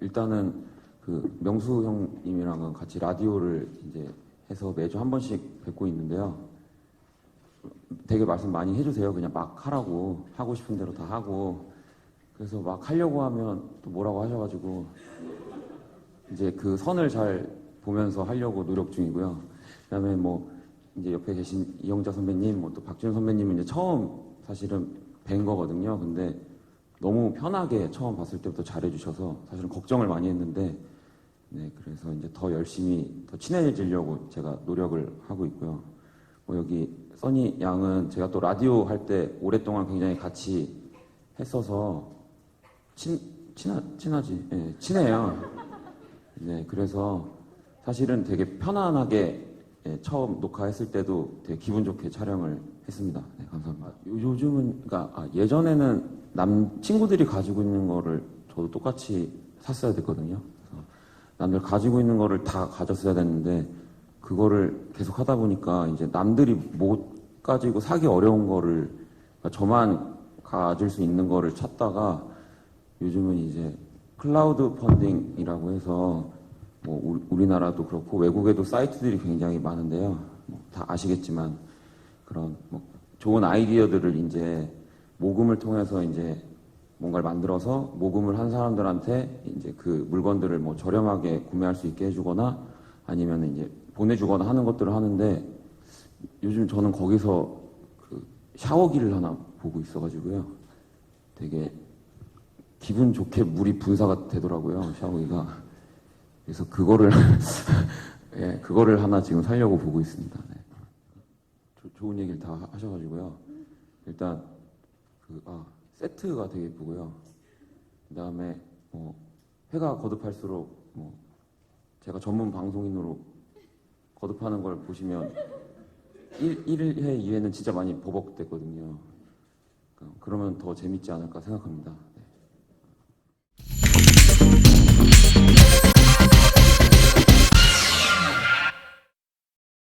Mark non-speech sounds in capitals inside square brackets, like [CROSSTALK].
일단은 그 명수 형님이랑은 같이 라디오를 이제 해서 매주 한 번씩 뵙고 있는데요. 되게 말씀 많이 해주세요. 그냥 막 하라고 하고 싶은 대로 다 하고 그래서 막 하려고 하면 또 뭐라고 하셔가지고 이제 그 선을 잘 보면서 하려고 노력 중이고요. 그다음에 뭐 이제 옆에 계신 이영자 선배님, 뭐 또 박준 선배님은 이제 처음 사실은 뵌 거거든요. 근데 너무 편하게 처음 봤을 때부터 잘해주셔서 사실은 걱정을 많이 했는데 네 그래서 이제 더 열심히 더 친해지려고 제가 노력을 하고 있고요. 뭐 여기 써니 양은 제가 또 라디오 할 때 오랫동안 굉장히 같이 했어서 친 친하 친하지 예, 친해요. 네 그래서 사실은 되게 편안하게 예, 처음 녹화했을 때도 되게 기분 좋게 촬영을 했습니다. 네, 감사합니다. 요- 요즘은 그러니까 아, 예전에는 남 친구들이 가지고 있는 거를 저도 똑같이 샀어야 됐거든요. 남들 가지고 있는 거를 다 가졌어야 됐는데 그거를 계속 하다 보니까 이제 남들이 못 가지고 사기 어려운 거를 그러니까 저만 가질 수 있는 거를 찾다가 요즘은 이제 클라우드 펀딩이라고 해서 뭐 우- 우리나라도 그렇고 외국에도 사이트들이 굉장히 많은데요. 뭐 다 아시겠지만 그런 뭐 좋은 아이디어들을 이제 모금을 통해서 이제 뭔가를 만들어서 모금을 한 사람들한테 이제 그 물건들을 뭐 저렴하게 구매할 수 있게 해주거나 아니면 이제 보내주거나 하는 것들을 하는데 요즘 저는 거기서 그 샤워기를 하나 보고 있어가지고요. 되게 기분 좋게 물이 분사가 되더라고요. 샤워기가. 그래서 그거를 [LAUGHS] 예, 그거를 하나 지금 살려고 보고 있습니다. 네. 조- 좋은 얘기를 다 하- 하셔가지고요. 일단 그 아, 세트가 되게 예쁘고요. 그 다음에 뭐 회가 거듭할수록 뭐 제가 전문 방송인으로 거듭하는 걸 보시면 1, 1회, 2회는 진짜 많이 버벅댔거든요. 그러니까 그러면 더 재밌지 않을까 생각합니다.